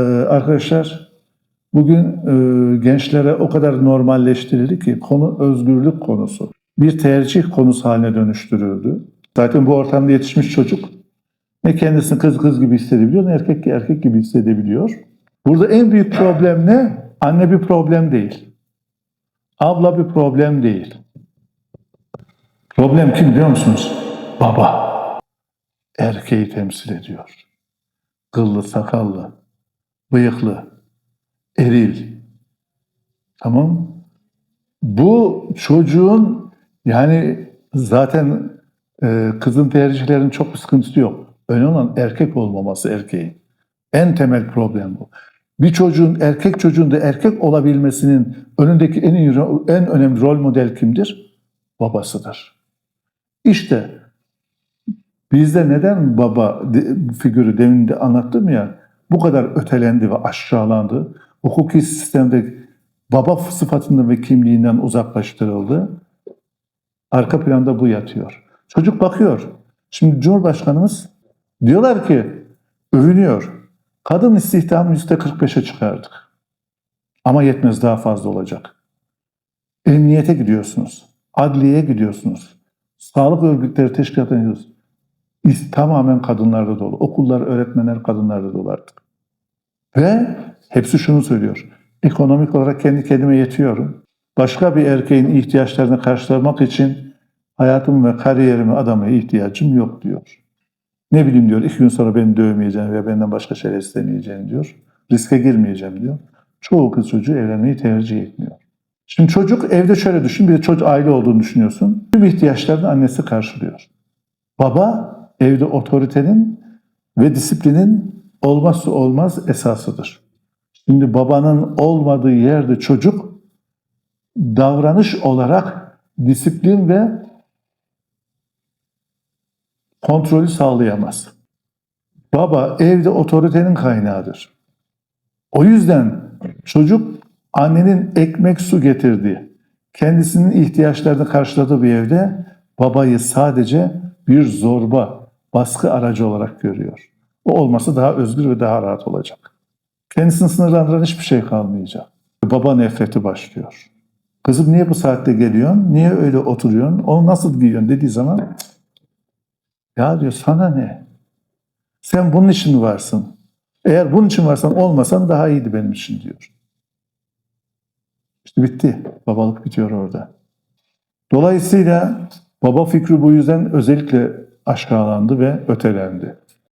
Ee, arkadaşlar bugün e, gençlere o kadar normalleştirildi ki konu özgürlük konusu. Bir tercih konusu haline dönüştürüldü. Zaten bu ortamda yetişmiş çocuk ne kendisini kız kız gibi hissedebiliyor ne erkek erkek gibi hissedebiliyor. Burada en büyük problem ne? Anne bir problem değil. Abla bir problem değil. Problem kim biliyor musunuz? Baba. Erkeği temsil ediyor. Kıllı, sakallı, bıyıklı, eril. Tamam Bu çocuğun yani zaten e, kızın tercihlerinin çok bir sıkıntısı yok. Önemli olan erkek olmaması erkeğin. En temel problem bu. Bir çocuğun, erkek çocuğun da erkek olabilmesinin önündeki en, iyi, en önemli rol model kimdir? Babasıdır. İşte bizde neden baba figürü demin de anlattım ya bu kadar ötelendi ve aşağılandı. Hukuki sistemde baba sıfatından ve kimliğinden uzaklaştırıldı. Arka planda bu yatıyor. Çocuk bakıyor. Şimdi Cumhurbaşkanımız diyorlar ki övünüyor. Kadın istihdamı yüzde 45'e çıkardık. Ama yetmez daha fazla olacak. Emniyete gidiyorsunuz. Adliyeye gidiyorsunuz. Sağlık örgütleri teşkilatına gidiyorsunuz. İş tamamen kadınlarda dolu. Okullar, öğretmenler kadınlarda dolu artık. Ve hepsi şunu söylüyor. Ekonomik olarak kendi kendime yetiyorum. Başka bir erkeğin ihtiyaçlarını karşılamak için hayatımı ve kariyerimi adamaya ihtiyacım yok diyor. Ne bileyim diyor, iki gün sonra beni dövmeyeceğim ve benden başka şeyler istemeyeceğim diyor. Riske girmeyeceğim diyor. Çoğu kız çocuğu evlenmeyi tercih etmiyor. Şimdi çocuk evde şöyle düşün, bir de çocuk aile olduğunu düşünüyorsun. Tüm ihtiyaçlarını annesi karşılıyor. Baba evde otoritenin ve disiplinin olmazsa olmaz esasıdır. Şimdi babanın olmadığı yerde çocuk davranış olarak disiplin ve kontrolü sağlayamaz. Baba evde otoritenin kaynağıdır. O yüzden çocuk annenin ekmek su getirdiği, kendisinin ihtiyaçlarını karşıladığı bir evde babayı sadece bir zorba, baskı aracı olarak görüyor. O olması daha özgür ve daha rahat olacak. Kendisini sınırlandıran hiçbir şey kalmayacak. Baba nefreti başlıyor. Kızım niye bu saatte geliyorsun? Niye öyle oturuyorsun? Onu nasıl giyiyorsun dediği zaman "Cık, ya diyor sana ne? Sen bunun için varsın? Eğer bunun için varsan olmasan daha iyiydi benim için diyor. İşte bitti. Babalık bitiyor orada. Dolayısıyla baba fikri bu yüzden özellikle aşağılandı ve ötelendi.